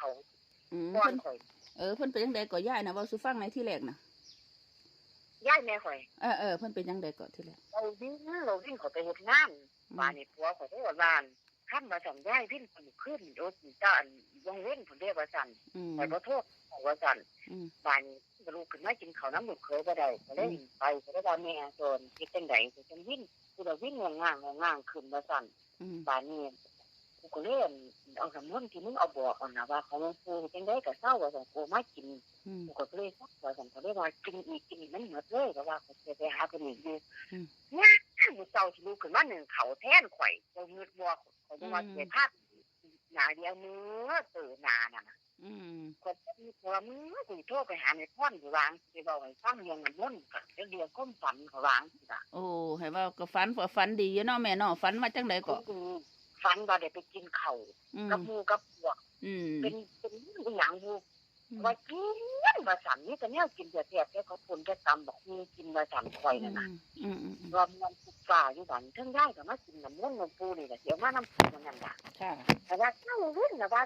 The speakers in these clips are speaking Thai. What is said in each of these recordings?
เขาอืมก้อเพิ่นนข่อยเออเพิ่นเป็นจังไดก็ย่ายนะเว้าสู่ฟังในที่แรกน่ะย้ายแม่ข่อยเออเออเพิ่นเป็นจังไดก็ที่แรกเราวิ่งเราวิ่งเขาไปเฮ็ดงานบ้านนี่ผัวข่อยได้ว่าบ้านท่านมาสั่งย้ายวิ่งคนขึ้นโดนจ้าอันวงเว้นผลเรียกว่าสั่นอืมข่อยบ่โทษข่อยว่าสั่นอืมบ้านนี้ก็ลูกขึ้นมากินข้าวน้ำลูกเคยบ่ได้ก็เลยไปก็ได้ว่าแม่โดนคิดจังไดก็จังวิ่งกูได้วิ่งงางๆงางๆขึ้นว่าสั่น อืมบ้านนี้ กูก็เลยเอาสำนวนที่มึงเอาบอกเอานะว่าเขาลงปูจังได้ก็เศร้าว่าสั่งกูมากินอืมกูก็เลยสักว่าสั่งเขาเลยว่ากินอีกกินอีกมันหมดเลยก็ว่าเขาจะไปหาคนอื่นอยู่อืมเนี่ยกูเศร้าที่ลูกขึ้นมาหนึ่งเขาแทนข่อยเจ้าเงือดบัวเขาจะว่าเสียภาพหนาเดียวมือตื่นนาน่ะนะอืมคนที่พอมือกูโทรไปหาในพ่อนอยู่วางไปบอกให้ฟังเรื่องมันมุ่นกับเรื่องก้มฝันเขาวางสิล่ะโอ้ให้เว่าก็ฝันว่าฝันดีอยู่เนาะแม่เนาะฝันว่าจังไดก็กู ฝันว่าได้ไปกินเข่าวอืมกับหมูกับพวกอืมเป็นเป็นอย่างหมูอืมว่ากินมาสั่นนี่แต่เนี่ยกินเสียเสียแค่เขาคนแค่ตำบอกมีกินมาสั่นคอยนั่นนะอืมอืมอืมรวมมันสุกฝ่าอยู่หวันเทั้งได้กับมากินน้ำมันน้ำปูนี่แหละเดี๋ยวมาน้ำปูมันนั่นแหละค่ะแต่ว่าเจ้ารุ่นนะว่า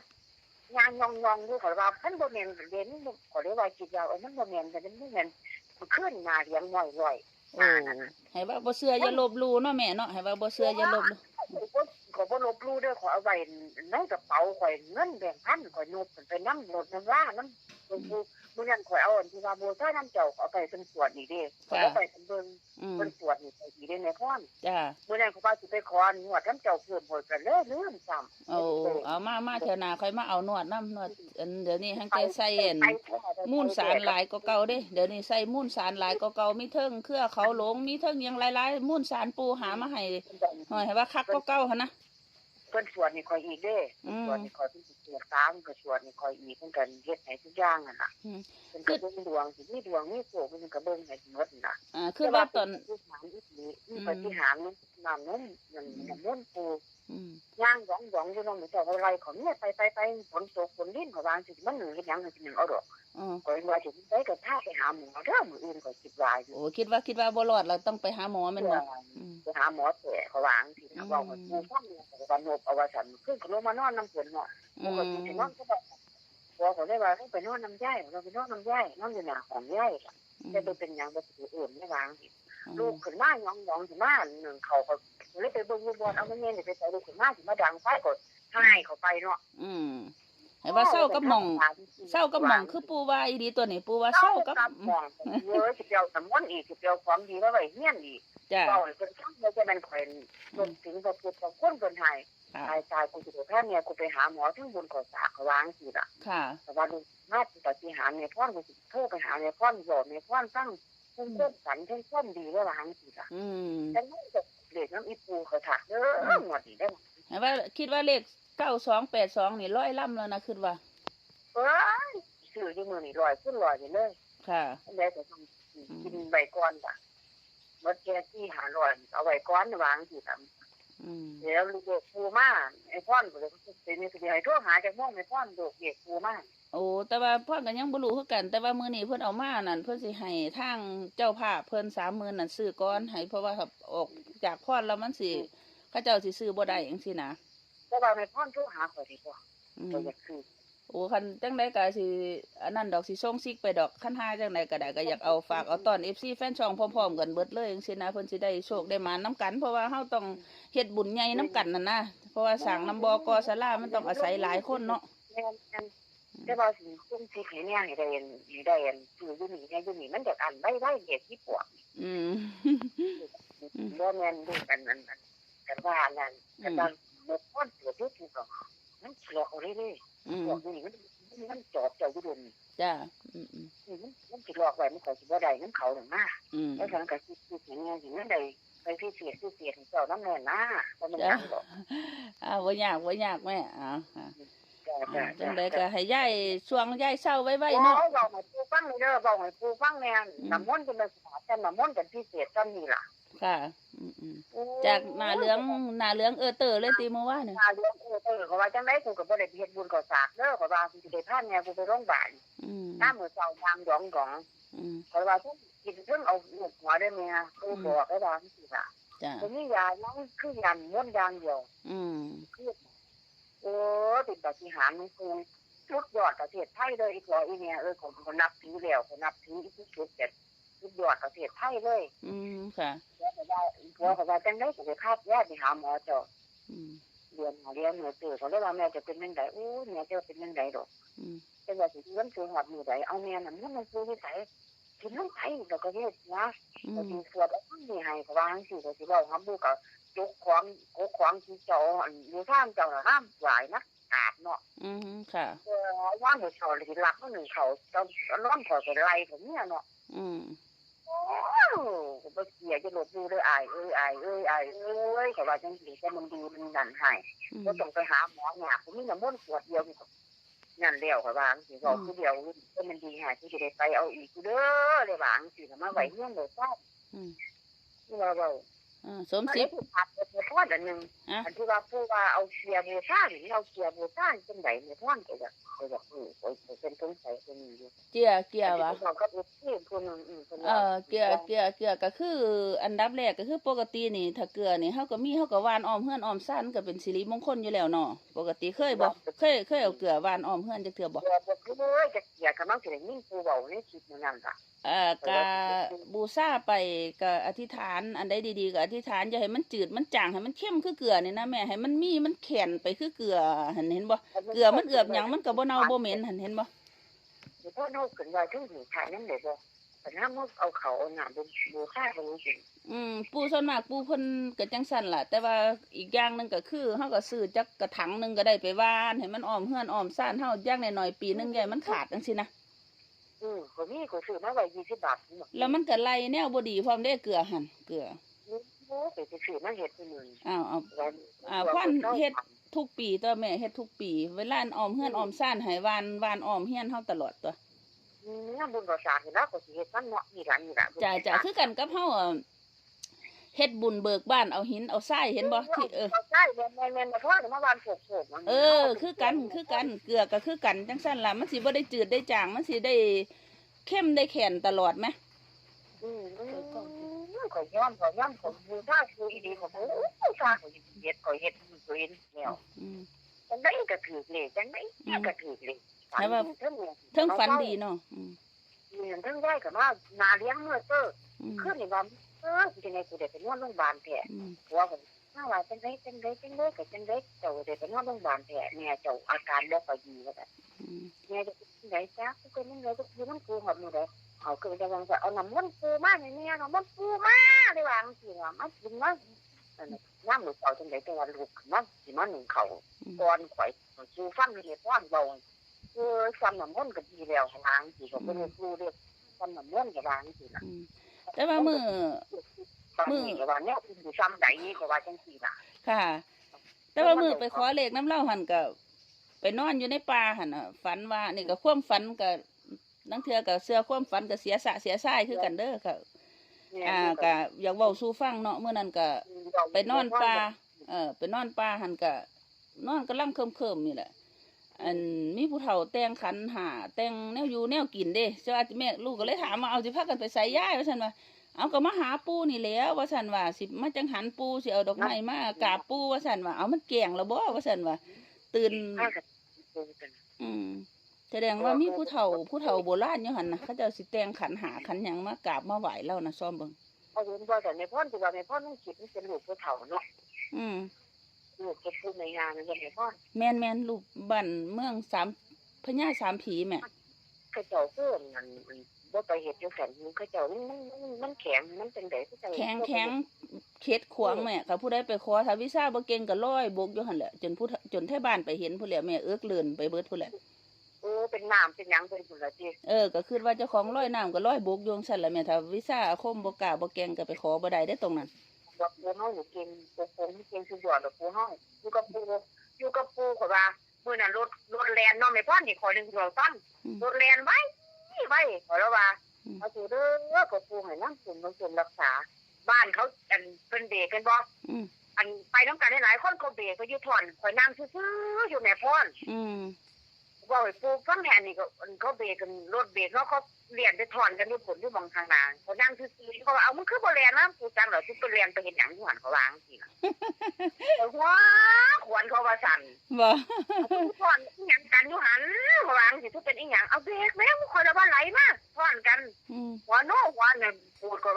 งานยองยองๆดูขอว่าท่านบ่เมนเรียนขอเรียกว่าจิตยาวเออมันบ่เมนแต่มันบ่เมนมันขึ้นนาเลี้ยงหน่อยร่อยโอ้ให้ว่าบ่เชื่ออย่าลบหลู่เนาะแม่เนาะให้ว่าบ่เชื่ออย่าลบหลู่ ขอขอบ่ลบลู่เด้อขอเอาไว้ในกระเป๋าข่อยเงินแบ่งพันข่อยนบไปน้ำรถน้ำว่าน้ำปูปูมื้อนั้นข่อยเอาอันที่ว่าบัวใต้น้ำเจ้าเอาไปเป็นสวดนี่เด้ข่อยเอาไปเป็นเบิ่งอืมเป็นสวดนี่ไปอีเด้ในพ่อนจ้ามื่อนั้นเขาว่าสิไปขอนวดน้ำเจ้าเพิ่มหอยกันเลยลืมซ้ำโอ้เอามามาเถอะนาค่อยมาเอานวดน้ำนวดอันเดี๋ยวนี้ให้แกใส่อันมูนสารหลายก็เก่าเด้เดี๋ยวนี้ใส่มูนสารหลายก็เก่ามีเทิงเครือเขาหลงมีเทิงหยังหลายๆมูนสารปูหามาให้หน่อยให้ว่าคักก็เก่าหั่นนะเพิ่นสวดนี่คอยอีกเด้อืม สวดนี่คอยเพิ่นสิสวดตามก็สวดนี่คอยอีกเพิ่นกันเฮ็ดให้ทุกอย่างนั่นล่ะอืมเพิ่นก็เบิ่งดวงสิมีดวงมีโชคเพิ่นก็เบิ่งให้หมดน่ะอ่าคือว่าตอนปฏิหารอีกนี่มีปฏิหารนี่น้ำนั้นนั่นน้ำมนต์ปู อืม ย่างหยองหยองอยู่น้องเจ้าอะไรเขาเนี่ยไปไปไปฝนตกฝนลิ้นเขาวางสิมันหนึ่งเฮ็ดหยังสิหนึ่งเอาดอก อ๋อก็ว่าสิไปก็พาไปหาหมอเด้อมื้ออื่นก็คิดว่าอยู่โอ้คิดว่าคิดว่าบ่รอดเราต้องไปหาหมอแม่นบ่อืมไปหาหมอแต่เขาวางสิเขาบอกว่าปูฟังเนี่ยเขาก็นบเอาว่าฉันขึ้นก็ลงมานอนน้ำฝนเนาะอืปกติสินอนก็แบบพอเขาได้ว่าเขาไปนอนน้ำย่ายเราไปนอนน้ำย่ายนอนอยู่หน้าของย่ายจะไปเป็นอย่างแบบอื่นไม่วางสิลูกขึ้นมาหยองหยองสิมาหนึ่งเขาเขาเลยไปเบิ่งบอลเอามาเงี้ยไปใส่ลูกขึ้นมาสิมาดังไฟกดให้เขาไปเนาะอืม ให้ว่าเศร้ากับหม่องเศร้ากับหม่องคือปูว่าอีดีตัวนี้ปูว่าเศเศร้าร้ากักับบหม่องเยอะสิเดียวสมวนอีกสิเดียวความดีไว้ไว้เงี้ยอีกจ้าเศร้าเป็นช่างไม่ใช่เป็นคนรวมถึงพระพุทธของคนคนไทยค่ะตายตายกูจะแค่เนี่ยกูไปหาหมอทั้งบนก่อสาเขาวางสิล่ะค่ะแต่ว่าดูมาปฏิหารในพ่อนกูโทรไปหาในพ่อนโยนในพ่อนตั้งเพิ่มเพิ่มสันเพิ่มเพิ่มดีว่าหางสิล่ะอืมฉันไม่จะเด็กน้ำอีปูเขาถักเด้อหมดดีได้ให้ ว่า คิดว่าเลข9282นี่ร้อยล่ำแล้วนะคิดว่าเอ้ยซื้อที่มือนี่ลอยขึ้นลอยไปเลยค่ะแล้วแต่ทำกินใบก้อนจ้ะมดแก่ที่หาลอยเอาใบก้อนวางสิล่ะอืมเดี๋ยวลูกเด็กปูมาไอ้พ่อนกูเลยเป็นนี่สิให้โทรหาจากม่วงไอ้พ่อนลูกเด็กปูมาโอ้แต่ว่าพ่อก็ยังบ่รู้คือกัน แต่ว่ามื้อนี้เพิ่นเอามานั่นเพิ่นสิให้ทางเจ้าภาพเพิ่น30,000นั่นซื้อก่อนให้เพราะว่าถ้าออกจากพ่อนแล้วมันสิ เขาเจ้าสิซื้อบ่ได้จังซี่นะแต่ว่าไอ้พ่อนโทรหาข่อยดีกว่าอืตัวมอยากคือโอ้คันจังไดก็สิอันนั้นดอกสิส่งซิกไปดอกคันหาจังไดก็ได้ก็อยากเอาฝากเอาตอน FC แฟนช่องพร้อมๆกันเบิดเลยจังซี่นะเพิ่นสิได้โชคได้มานํกัน เพราะว่าเฮาต้องเฮ็ดบุญใหญ่นํกันนั่นนะเพราะว่าสร้างน้ำบ่อกอศาลามันต้องอาศัยหลายคนเนาะแม่นแม่นแต่ว่าสิ่งคุ้มที่ให้เนี่ยให้ได้เห็นให้ได้เห็นคืออยู่นี่เนี่ยอยู่นี่มันจะอันไว้ไว้เด็กที่ปวดอืม บ่แม่นดูกันอันอัน กันว่านั่นกันว่าหมดพ่อนเสือที่ถูกหรอกมันเสือเอาเรื่อยอืๆมพวกนี้มันมันจอบเจ้าอยู่ดมจ้าอืมอืมนี่มันมันสิหลอกไว้มันก็สิบ่ได้มันเขาหนึ่งมาอืมแล้วฉันก็คิดคิดอย่างเงี้ยสิมันได้ไปพิเศษพิเศษให้เจ้าน้ำแน่นะบ่มันหยังดอกอ่าบ่ยากบ่ยากแม่อ่าอ่าจ้ะอ่าจ้ะจังไดก็ให้ยายช่วงยายเศร้าไว้ไว้ๆเนาะเนาะบอกให้ปูฟังเลยเด้อบอกให้ปูฟังแน่น้ำมนต์เป็นภาษาแต่น้ำมนต์เป็นพิเศษซ้ำนี่ล่ะ ค่ะอืมอืมจากหน้าเหลืองหน้าเหลืองเออเตอเลยตีเมื่อวานนี่หน้าเหลืองเออเออเขาว่าจังไดกูก็บ่ได้ไปเฮ็ดบุญก่อสากเด้อเขาว่ากูสิได้พาแม่กูไปโรงพยาบาลอืมน้ำมื้อเช้ายามหยองหยองอืมเขาว่าทุกกินเพิ่งเอาลูกหัวได้แม่กูบอกให้ว่าจังซี่ล่ะจ้าตรงนี้ยาน้องคือยามมนต์ยางเดียวอืมคือโอ้ติดปฏิหารของกูสุดยอดประเทศไทยเลยอีกร้อยอีเนี่ยเออผมก็นับถือแล้วก็นับถืออีกที่สุดแต่ สุดยอดประเทศไทยเลย อืมค่ะแล้วก็ว่าพอก็ว่าจังได้สุขภาพแย่ไปหาหมอเจ้าอืมเรียนหาเรียนหนูตื่นเขาเลยว่าแม่จะเป็นยังไงโอ้แม่จะเป็นยังไงดอกอืมแต่ว่าสิเรื่องคือหอดมือใดเอาแม่น่ะมันมันคือที่ไสกินน้ำไผแล้วก็เฮ็ดนะอืก็มสิสวดแล้วมันมีให้ก็ว่าจังซี่ก็สิเว้าฮับดูก็จกของกกของที่เจ้าอันอยู่ทางเจ้าน่ะห้ามหลายนักกราบเนาะอืมค่ะเออว่าหนูสอนสิรักมันหนึ่งเขาเจ้าร้อนขอก็ไล่ผมเนี่ยเนาะอืม โอ้ก็บ่เสียจะหลบดูเด้ออายเอ้ยอายเอ้ยอายเอ้ยก็ว่าจังซี่แต่มันดีมันนั่นให้อืมก็ต้องไปหาหมอหยาผมมีน้ำมันต์ขวดเดียวนี่ก็นั่นแล้วก็ว่าจังซี่ก็คือเดียวก็มันดีหายที่จะได้ไปเอาอีกเด้อเลยว่าจังซี่ก็มาไว้เงี้ยเลยซ่าอืมที่ว่าเว้าอ่าสมมันศิได้ษย์ถูกพัดไปพอดอันหนึงอะอันที่ว่าผู้ว่าเอาเชียร์บูชาหรือเอาเชียร์บูชาจังได๋เนี่ยพ่อนก็จะก็จะอือก็เป็นสงสัยคนนี้อยู่ เกียร์เกียร์วะเราก็เป็นที่คนนึงอือคนเออเกลือเกลือเกลือก็คือ อันดับแรกก็คือปกตินี่ ถ้าเกลือนี่เฮาก็มีเฮาก็หวานอ้อมเฮือนอ้อมซ่านก็เป็นสิริมงคลอยู่แล้วเนาะปกติเคยบ่เคยเคยเอาเกลือหวานอ้อมเฮือนจักเทื่อบ่เดี๋ยวบ่คือเลยจะเกลียดกำลังสิได้ยินผู้เว้าในคลิปนั่นล่ะเอ่อก็บูชาไปก็อธิษฐานอันใดดีๆก็อธิษฐานอย่าให้มันจืดมันจางให้มันเข้มคือเกลือนี่นะแม่ให้มันมีมันแข็งไปคือเกลือหันเห็นบ่เกลือมันเอือบหยังมันก็บ่เน่าบ่เหม็นหันเห็นบ่ เดี๋ยวพ่อเฮาขึ้นว่าถึงหูถ่ายนั่นได้บ่แต่ถ้ามันเอาเขาเอาหน้าบ่บ่ค่าบ่รู้สิอืมปูส่วนมากปูเพิ่นก็จังซั่นล่ะ แต่ว่าอีกอย่างหนึงก็คือเฮาก็ซื้อจักกระถางหนึงก็ได้ไปหว่านให้มันอ้อมเฮือนอ้อมซ่านเฮาอย่างน้อยๆปีหนึงใหญ่มันขาดจังซี่นะอือก็มีก็ซื้อมาไว้20บาทนี่แล้วมันก็ไล่แนวบ่ดีพร้อมเด้เกลือหั่นเกลือโอ้ไปซื้อมาเฮ็ดที่มื้ออ้าวเอาแล้วอ่าพ่อนเฮ็ด ทุกปีตัวแม่เฮ็ดทุกปี เวลาอ้อมเฮือนอ้อมซ่านให้หวานหวานอ้อมเฮือนเฮาตลอดตัวอืมงานบุญก็สร้างอยู่แล้วก็สิเฮ็ดมันเนาะนี่ล่ะนี่ล่ะจ้าจ้าคือกันกับเฮาอะเฮ็ดบุญเบิกบ้านเอาหินเอาทรายเห็นบ่ที่เออใช่แม่นๆๆมาพ่อเดี๋ยวมาวานโขกๆมันเออ คือกันคือกันเกลือก็คือกันจังซั่นล่ะมันสิบ่ได้จืดได้จางมันสิได้เข้มได้แข็งตลอดไหมอืมอืม ข่อยย้อมข่อยย้อมข่อยบูชาคืออีดีข่อยบูชาข่อยเฮ็ดข่อยเฮ็ดข่อยเฮ็ดแล้วอืมจังได้ก็ถือเลยจังได้ก็ถือเลยให้ว่าเทั้งเทิงฝันดีเนาะอืมเทิงได้ก็ว่านาเลี้ยงเมื่อเตออืมขึ้นนี่ว่าเออจังได๋กูได้ไปนอนโรงพยาบาลแท้อืมผัวก็ถ้าว่าจังได๋จังได๋จังได๋ก็จังได๋เจ้าได้ไปนอนโรงพยาบาลแท้แม่เจ้าอาการบ่ค่อยดีว่าซั่นอืมแม่จะเป็นจังได๋จ้ากูเป็นจังได๋ก็คือน้ำปูหอดมื้อใด เอาคือจังว่าเอาน้ำมันต์ปูมาให้แม่น้ำมันต์ปูมาได้ว่าจังซี่ว่ามากินมาอันนั้นย่ามลูกเอาจังได๋แต่ว่าลูกขึ้นมาสิมาหนึ่งเขาก่อนข่อยสู่ฟังเหตุว่าเบาเออซ้ำน้ำมันต์ก็ดีแล้วล้างสิก็บ่ได้รู้เด้ซ้ำน้ำมันต์ก็ล้างสิล่ะอืมแต่ว่ามื้อบางทีก็ว่าแนวอื่นอยู่ซ้ำใดก็ว่าจังซี่ล่ะค่ะ แต่ว่ามื้อไปขอเลขน้ำเล่าหั่นก็ไปนอนอยู่ในป่าหั่นน่ะฝันว่านี่ก็ความฝันก็ นังเทื่อก็เสื้อความฝันก็เสียสะเสียสายคือกันเด้อค่ะอ่าก็อยากเว้าสู่ฟังเนาะมื้อนั้นก็ไปนอนป่าเออไปนอนป่าหันกะนอนกำลังเคิมเคิมๆนี่แหละอันมีผู้เฒ่าแต่งขันหาแต่งแนวอยู่แนวกินเด้เจ้าอาจแม่ลูกก็เลยถามว่าเอาสิพากันไปใส่ย่ายว่าซั่นว่าเอาก็มาหาปู่นี่แหล้ว ว่าซั่นว่าสิมาจังหันปู่สิเอาดอกไม้มากราบปู่ว่าซั่นว่าเอามันแกล้งแล้วบ่ว่าซั่นว่าตื่นถ้าก็ดูกันอืม แสดงว่ามีผู้เฒ่าผู้เฒ่าโบราณอยู่หั่นน่ะเขาเจ้าสิแต่งขันหาขันหยังมากราบมาไหว้แล้วนะซ้อมเบิ่งเอาเห็นบ่แต่ในพ่อนที่ว่าในพ่อนมันคิดมันเป็นลูกผู้เฒ่าเนาะอืมลูกจะพูดในงานมันจะในพ่อนแม่นแม่นลูกบ้านเมืองสามพญาสามผีแม่เขาเจ้าเพิ่นมันมันบ่ไปเฮ็ดจังซั่นมันเขาเจ้ามันมันมันแข็งมันจังได๋เขาเจ้าแข็งแข็งเข็ดขวางแม่กับผู้ใดไปขอถ้าวิซ่าบ่เก่งก็ร้อยบกอยู่หั่นแหละจนผู้จนแท้บ้านไปเห็นผู้แหละแม่เอิกเลื่อนไปเบิดผู้แหละ เออเป็นน้ำเป็นหยังเป็นพุ่นละติเออ ก็คิดว่าเจ้าของร้อยน้ำก็ร้อยบกอยู่จั่งซั่นล่ะแม่ถ้าวิซ่าอาคมบ่กล้าบ่เก่งก็ไปขอบ่ได้ได้อตรงนั้นว่าปูเฮาอยู่เก่งปูปูเก่งสุดยอดดอกปูเฮาอยู่กับปูอยู่กับปูก็ว่ามื้อนั้นรถรถแล่นเนาะแม่พ่อนนี่ขอนึงเราตั้งอืม รถแล่นไว้ไว้ขอแล้วว่าอืมเอาสิเด้อก็ปูให้นำส่วนบำรุงรักษา บ้านเขาอันเพิ่นเบรกกันบ่อืมอันไปน้ำกันหลายๆคนก็เบรกก็อยู่ถอนข่อยนั่งซื่อๆอยู่แม่พ่อน อืม ว่าให้ปูฟังแทนนี่ก็อันเขาเบรกกันรถเบรกเนาะเขาเลียนไปถอนกันอยู่ผลอยู่บางทางนาเขานั่งซื่อๆเขาว่าเอามึงคือบ่แล่นนะปูจังเหรอสิไปเรียนไปเห็นหยังอยู่หันเขาวางสิล่ะแต่ว่าขวัญเขาว่าสั่นบ่ถอนอิหยังกันอยู่หันสิทุกเป็นอีหยังเอาเบรกแม่งคอยระบาไหลมาพร้อนกันอืมหัวโน้หัวเนี่ยปูดก็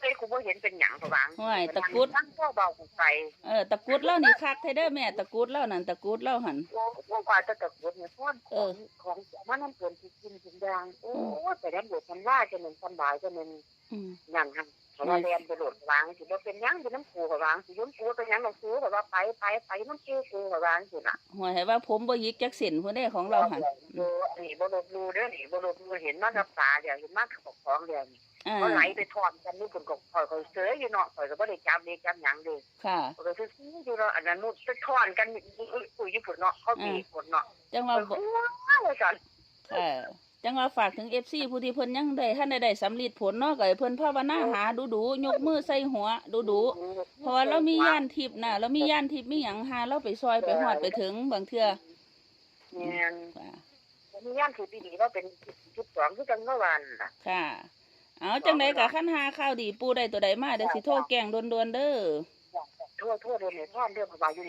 เอ้ยกูบ่เห็นเป็นหยังเขาวางห้วยตะกรุดตั้งพ่อเบากูไปเออตะกรุดเล่านี่คักไทเด้อแม่ตะกรุดเล่านั่นตะกรุดเล่าหัน โอ้โหกว่าจะตะกรุดเนี่ยพร้อนเอขอองของมันนั่นเกินที่กินกินยางโอ้แต่แล้วบวกมันว่าจะมันสบายจะมันอืมนั่นฮะเขาว่าเรียนไปโหลดวางสิบ่เป็นหยังเป็นน้ำกูก็วางสิย้มกูเป็นหยังน้ำกูก็ว่าไปไปไปน้ำกูกูก็วางสิน่ะหัวให้ว่าผมบ่ยิกจักเส้นพุ่นเด้ของเราหัน ดูนี่บ่ลบลูเด้อนี่บ่ลบลูเห็นมันกับตาเดี๋ยวเห็นมันกับของเดี๋ยวนี่ อ่าก็ไหลไปทอดกันนี่คนก็คอยคอยเสืออยู่เนาะคอยก็บ่ได้จับเด็กจับหยังเด้ค่ะก็คือซื้ออยู่เนาะอันนั้นนู่นไปทอดกันอุ้ยญี่ปุ่นเนาะเขามีคนเนาะจังคว่าอยบ่ว้าวกันค่ะจังว่าฝากถึง FC ผู้ที่เพิ่นยังได้ท่านได้ได้สำลิดผลเนาะก็ให้เพิ่นภาวนาหาดูๆยกมือใส่หัวดูๆเพราะว่าเรามีย่านทิพย์น่ะเรามีย่านทิพย์มีหยังหาเราไปซอยไปฮอดไปถึงบางเทื่อเนี่ยค่ะมีย่านคือปีๆว่าเป็นจุดสองคือจังเมื่อวานน่ะค่ะ เอาจังไดกะขั้นหาข้าวดีปูได้ตัวใดมาเดี๋ยวสิโทษแกงดวนๆเด้อ ทั่วทั่วเดือนในท่อนเรื่อนพบายอยู่นี่